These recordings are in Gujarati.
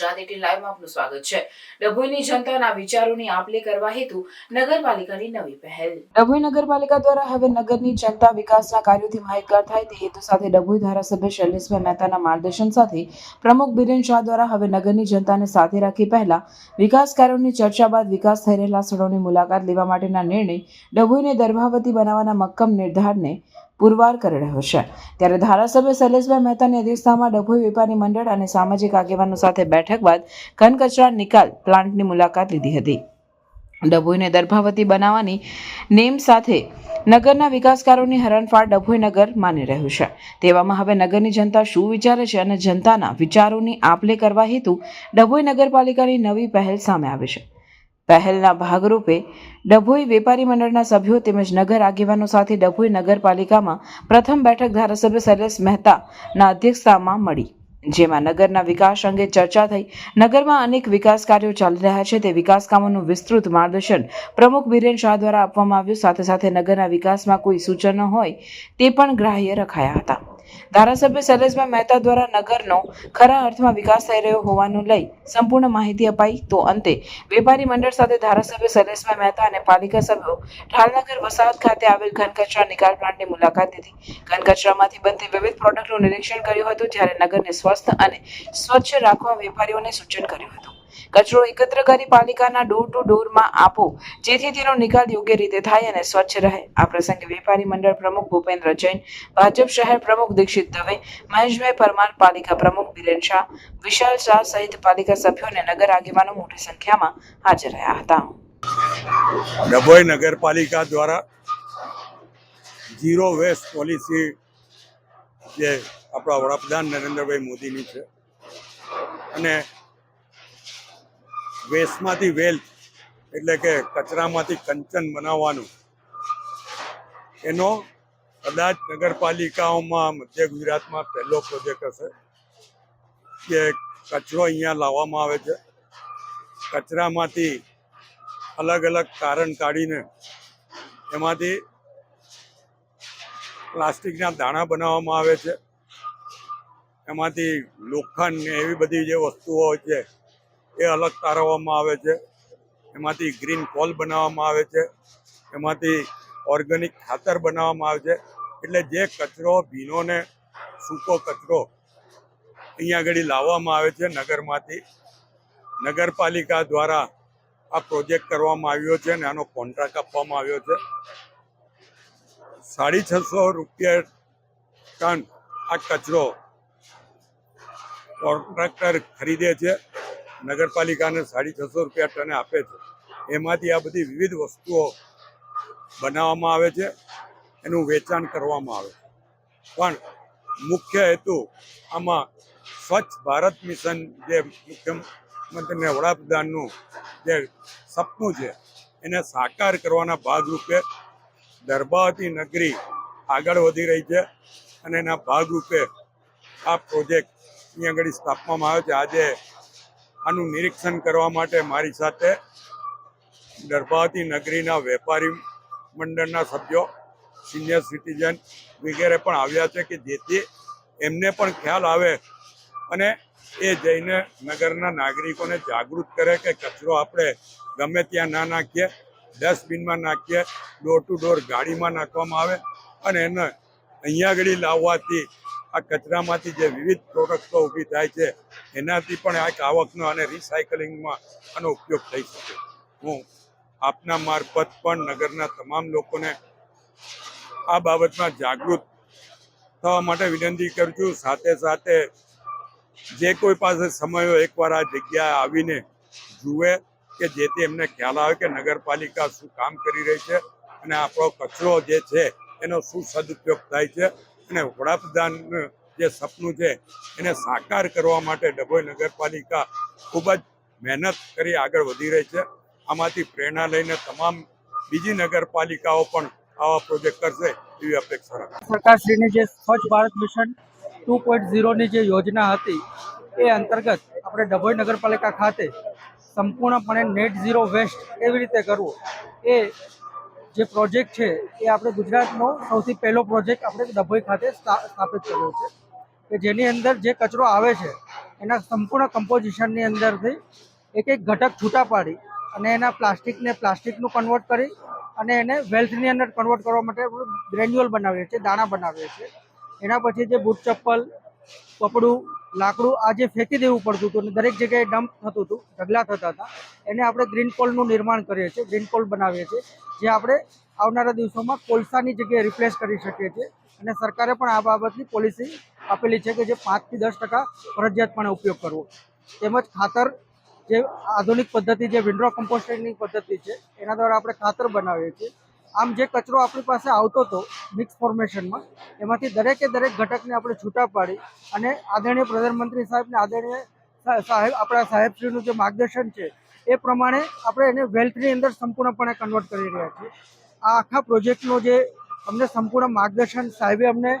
ગુજરાત એટી લાઈવમાં આપનું સ્વાગત છે. ડભોઈની જનતાના વિચારોની આપલે કરવા હેતુ નગરપાલિકાની નવી પહેલ. ડભોઈ નગરપાલિકા દ્વારા હવે નગરની જનતા વિકાસના કાર્યોથી માહિતગાર થાય તે હેતુ સાથે ડભોઈ ધારાસભ્ય શૈલેષભાઈ મહેતાના માર્ગદર્શન સાથે પ્રમુખ બિરેન શાહ દ્વારા હવે નગરની જનતાને સાથે રાખી પહેલા વિકાસ કાર્યોની ચર્ચા બાદ વિકાસ થઈ રહેલા સ્થળોની મુલાકાત લેવા માટેના નિર્ણય ડભોઈને દર્ભાવતી બનાવવાના મક્કમ નિર્ધારને પુરવાર કરી રહ્યો છે. ત્યારે ધારાસભ્ય શૈલેષભાઈ મહેતાની અધ્યક્ષતામાં ડભોઈ વેપારી મંડળ અને સામાજિક આગેવાનો સાથે બેઠક બાદ ઘન કચરા નિકાલ પ્લાન્ટની મુલાકાત લીધી હતી. ડભોઈને દર્ભાવતી બનાવવાની નેમ સાથે નગરના વિકાસકારોની હરણફાળ ડભોઈ નગર માની રહ્યું છે. તેવામાં હવે નગરની જનતા શું વિચારે છે અને જનતાના વિચારોની આપલે કરવા હેતુ ડભોઈ નગરપાલિકાની નવી પહેલ સામે આવી છે. પહેલના ભાગરૂપે ડભોઈ વેપારી મંડળના સભ્યો તેમજ નગર આગેવાનો સાથે ડભોઈ નગરપાલિકામાં પ્રથમ બેઠક ધારાસભ્ય શૈલેષ મહેતાના અધ્યક્ષતામાં મળી. જેમાં નગરના વિકાસ અંગે ચર્ચા થઈ, નગરમાં અનેક વિકાસ કાર્યો ચાલી રહ્યા છે, તે વિકાસ કામોનું વિસ્તૃત માર્ગદર્શન પ્રમુખ બિરેન શાહ દ્વારા આપવામાં આવ્યું. સાથે સાથે નગરના વિકાસમાં કોઈ સૂચનો હોય તે પણ ગ્રાહ્ય રખાયા હતા. ધારાસભ્ય સરેશભાઈ મહેતા દ્વારા નગરનો ખરા અર્થમાં વિકાસ થઈ રહ્યો હોવાનું લઈ સંપૂર્ણ માહિતી અપાઈ તો અંતે વેપારી મંડળ સાથે ધારાસભ્ય સરેશભાઈ મહેતા અને પાલિકા સભ્યો ઠાલનગર વસાહત ખાતે આવેલ ઘન કચરા નિકાલ પ્લાન્ટની મુલાકાત લીધી. ઘન કચરામાંથી બનતી વિવિધ પ્રોડક્ટનું નિરીક્ષણ કર્યું હતું, જ્યારે નગરને સ્વસ્થ અને સ્વચ્છ રાખવા વેપારીઓને સૂચન કર્યું હતું. કચરો એકત્ર કરી પાલિકાના ડોર ટુ ડોરમાં આપો. જેથી તેનો નિકાલ યોગ્ય રીતે થાય અને સ્વચ્છ રહે. આ પ્રસંગે વેપારી મંડળ પ્રમુખ ભૂપેન્દ્ર જૈન, ભાજપ શહેર પ્રમુખ દીક્ષિત દવે, મહેશભાઈ પરમાર પાલિકા પ્રમુખ બિરેન શાહ, વિશાલ શાહ સહિત પાલિકા સભ્યો અને નગર આગેવાનો મોટી સંખ્યામાં હાજર રહ્યા હતા. ડભોઈ નગરપાલિકા દ્વારા ઝીરો વેસ્ટ પોલિસી જે આપણા વડાપ્રધાન નરેન્દ્રભાઈ મોદીની છે અને વેસ્ટમાંથી વેલ્થ એટલે કે કચરામાંથી કંચન બનાવવાનું. એનો કદાચ નગરપાલિકાઓમાં મધ્ય ગુજરાતમાં પહેલો પ્રોજેક્ટ હશે. કે કચરો અહીંયા લાવવામાં આવે છે. કચરામાંથી અલગ અલગ કારણ કાઢીને એમાંથી પ્લાસ્ટિકના દાણા બનાવવામાં આવે છે. એમાંથી લોખંડ ને એવી બધી જે વસ્તુઓ હોય છે એ અલગ તારવવામાં આવે છે. એમાંથી ગ્રીન કોલ બનાવવામાં આવે છે. એમાંથી ઓર્ગેનિક ખાતર બનાવવામાં આવે છે. એટલે જે કચરો ભીનો ને સૂકો કચરો અહીંયા આગળ લાવવામાં આવે છે નગરમાંથી. નગરપાલિકા દ્વારા આ પ્રોજેક્ટ કરવામાં આવ્યો છે અને આનો કોન્ટ્રાક્ટ આપવામાં આવ્યો છે. સાડી છસો રૂપિયા ટન આ કચરો કોન્ટ્રાક્ટર ખરીદે છે. નગરપાલિકાને સાડી છસો રૂપિયા ટને આપે છે. એમાંથી આ બધી વિવિધ વસ્તુઓ બનાવવામાં આવે છે, એનું વેચાણ કરવામાં આવે છે. પણ મુખ્ય હેતુ આમાં સ્વચ્છ ભારત મિશન જે મુખ્યમંત્રીને વડાપ્રધાનનું જે સપનું છે, એને સાકાર કરવાના ભાગરૂપે દરબાવતી નગરી આગળ વધી રહી છે અને એના ભાગરૂપે આ પ્રોજેક્ટ અહીં આગળ સ્થાપવામાં આવ્યો છે. આજે આનું નિરીક્ષણ કરવા માટે મારી સાથે ગર્ભાવતી નગરીના વેપારી મંડળના સભ્યો સિનિયર સિટીઝન વગેરે પણ આવ્યા છે કે જેથી એમને પણ ખ્યાલ આવે અને એ જઈને નગરના નાગરિકોને જાગૃત કરે કે કચરો આપણે ગમે ત્યાં ના નાખીએ, ડસ્ટબિનમાં નાખીએ ડોર ટુ ડોર ગાડીમાં નાખવામાં આવે અને એને અહીંયા આગળ લાવવાથી આ કચરામાંથી જે વિવિધ પ્રોડક્ટો ઊભી થાય છે એનાથી પણ આ આવકનો અને રિસાયકલિંગમાં આનો ઉપયોગ થઈ શકે. હું આપના મારફત પણ નગરના તમામ લોકોને આ બાબતમાં જાગૃત થવા માટે વિનંતી કરું છું. સાથે સાથે જે કોઈ પાસે સમય એકવાર આ જગ્યાએ આવીને જુએ કે જેથી એમને ખ્યાલ આવે કે નગરપાલિકા શું કામ કરી રહી છે અને આપણો કચરો જે છે એનો શું સદુપયોગ થાય છે. અને વડાપ્રધાન જે સપનું છે, એને સાકાર કરવા માટે ડભોઈ નગરપાલિકા ખૂબ જ મહેનત કરી આગળ વધી રહી છે. આમાંથી પ્રેરણા લઈને તમામ બીજી નગરપાલિકાઓ પણ આવા પ્રોજેક્ટ કરશે એવી અપેક્ષા રાખે સરકારશ્રીની જે Swachh Bharat mission two point ઝીરોની જે યોજના હતી, એ અંતર્ગત આપણે ડભોઈ નગરપાલિકા ખાતે સંપૂર્ણપણે નેટ ઝીરો વેસ્ટ કેવી રીતે કરવું, એ જે પ્રોજેક્ટ છે, એ આપણે ગુજરાતનો સૌથી પહેલો પ્રોજેક્ટ આપણે ડભોઈ ખાતે સ્થા- સ્થાપિત કર્યો છે. કે જેની અંદર જે કચરો આવે છે, એના સંપૂર્ણ કમ્પોઝિશનની અંદરથી એક એક ઘટક છૂટા પાડી અને એના પ્લાસ્ટિકને પ્લાસ્ટિકનું કન્વર્ટ કરી અને એને વેલ્થની અંદર કન્વર્ટ કરવા માટે ગ્રેન્યુઅલ બનાવીએ છીએ, દાણા બનાવીએ છીએ. એના પછી જે બૂટ ચપ્પલ, કપડું, લાકડું, આ જે ફેંકી દેવું પડતું હતું અને દરેક જગ્યાએ ડમ્પ થતું હતું, ઢગલા થતા હતા, એને આપણે ગ્રીન કોલનું નિર્માણ કરીએ છીએ ગ્રીન કોલ બનાવીએ છીએ, જે આપણે આવનારા દિવસોમાં કોલસાની જગ્યાએ રિપ્લેસ કરી શકીએ છીએ અને સરકારે પણ આ બાબતની પોલિસી આપેલી છે કે જે પાંચથી દસ ટકા ફરજિયાતપણે ઉપયોગ કરવો. તેમજ ખાતર જે આધુનિક પદ્ધતિ જે વિન્ડ્રો કમ્પોસ્ટિંગની પદ્ધતિ છે, એના દ્વારા આપણે ખાતર બનાવીએ છીએ. આમ જે કચરો આપણી પાસે આવતો હતો મિક્સ ફોર્મેશનમાં એમાંથી દરેકે દરેક ઘટકને આપણે છૂટા પાડી અને આદરણીય પ્રધાનમંત્રી સાહેબને આદરણીય સાહેબ, આપણા સાહેબશ્રીનું જે માર્ગદર્શન છે, એ પ્રમાણે આપણે એને વેલ્થની અંદર સંપૂર્ણપણે કન્વર્ટ કરી રહ્યા છીએ. આ આખા પ્રોજેક્ટનો જે અમને સંપૂર્ણ માર્ગદર્શન, સાહેબે અમને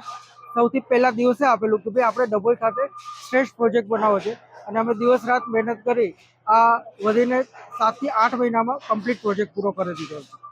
સૌથી પહેલા દિવસે આપેલું કે ભાઈ આપણે ડભોઈ ખાતે શ્રેષ્ઠ પ્રોજેક્ટ બનાવવો છે. અને અમે દિવસ રાત મહેનત કરી આ વધીને સાતથી આઠ મહિનામાં કમ્પ્લીટ પ્રોજેક્ટ પૂરો કરી દીધો છે.